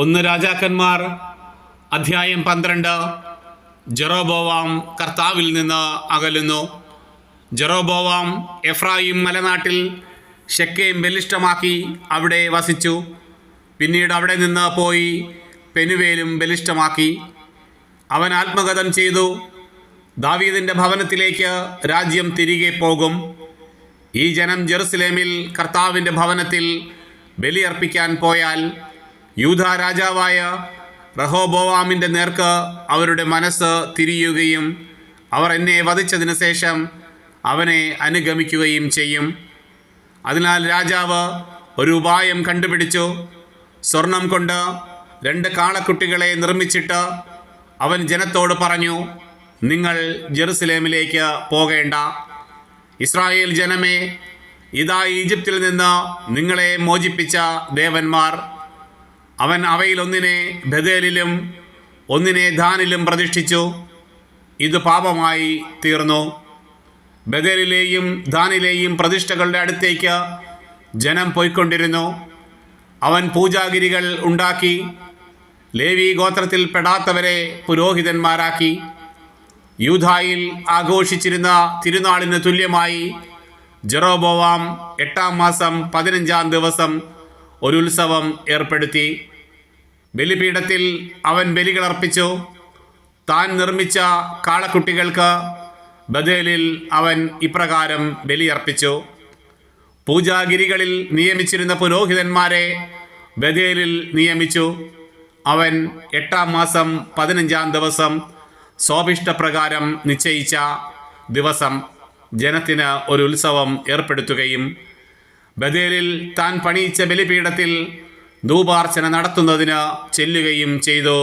ഒന്ന് രാജാക്കന്മാർ അധ്യായം പന്ത്രണ്ട്. ജെറോബോവാം കർത്താവിൽ നിന്ന് അകലുന്നു. ജെറോബോവാം എഫ്രായിം മലനാട്ടിൽ ഷെക്കേം ബലിഷ്ടമാക്കി അവിടെ വസിച്ചു. പിന്നീട് അവിടെ നിന്ന് പോയി പെനുവേലും ബലിഷ്ടമാക്കി അവൻ ആത്മഗതം ചെയ്തു. ദാവീദിന്റെ ഭവനത്തിലേക്ക് രാജ്യം തിരികെ പോകും. ഈ ജനം ജെറുസലേമിൽ കർത്താവിന്റെ ഭവനത്തിൽ ബലിയർപ്പിക്കാൻ പോയാൽ യൂത രാജാവായ റഹോബോവാമിന്റെ നേർക്ക് അവരുടെ മനസ്സ് തിരിയുകയും അവർ എന്നെ വധിച്ചതിന് ശേഷം അവനെ അനുഗമിക്കുകയും ചെയ്യും. അതിനാൽ രാജാവ് ഒരു ഉപായം കണ്ടുപിടിച്ചു. സ്വർണം കൊണ്ട് രണ്ട് കാളക്കുട്ടികളെ നിർമ്മിച്ചിട്ട് അവൻ ജനത്തോട് പറഞ്ഞു നിങ്ങൾ ജെറുസലേമിലേക്ക് പോകേണ്ട. ഇസ്രായേൽ ജനമേ ഇതാ ഈജിപ്തിൽ നിന്ന് നിങ്ങളെ മോചിപ്പിച്ച ദേവന്മാർ. അവൻ അവയിലൊന്നിനെ ബദേലിലും ഒന്നിനെ ധാനിലും പ്രതിഷ്ഠിച്ചു. ഇത് പാപമായി തീർന്നു. ബദേലിലെയും ധാനിലെയും പ്രതിഷ്ഠകളുടെ അടുത്തേക്ക് ജനം പോയിക്കൊണ്ടിരുന്നു. അവൻ പൂജാഗിരികൾ ഉണ്ടാക്കി ലേവി ഗോത്രത്തിൽ പെടാത്തവരെ പുരോഹിതന്മാരാക്കി. യൂധായിൽ ആഘോഷിച്ചിരുന്ന തിരുനാളിന് തുല്യമായി ജെറോബോവാം എട്ടാം മാസം പതിനഞ്ചാം ദിവസം ഒരു ഉത്സവം ഏർപ്പെടുത്തി. ബലിപീഠത്തിൽ അവൻ ബലികളർപ്പിച്ചു താൻ നിർമ്മിച്ച കാളക്കുട്ടികൾക്ക് ബദേലിൽ അവൻ ഇപ്രകാരം ബലിയർപ്പിച്ചു പൂജാഗിരികളിൽ നിയമിച്ചിരുന്ന പുരോഹിതന്മാരെ ബദേലിൽ നിയമിച്ചു. അവൻ എട്ടാം മാസം പതിനഞ്ചാം ദിവസം സ്വാഭിഷ്ടപ്രകാരം നിശ്ചയിച്ച ദിവസം ജനത്തിന് ഒരു ഉത്സവം ഏർപ്പെടുത്തുകയും ബദേലിൽ താൻ പണിയിച്ച ബലിപീഠത്തിൽ ധൂപാർച്ചന നടത്തുന്നതിന് ചെല്ലുകയും ചെയ്തു.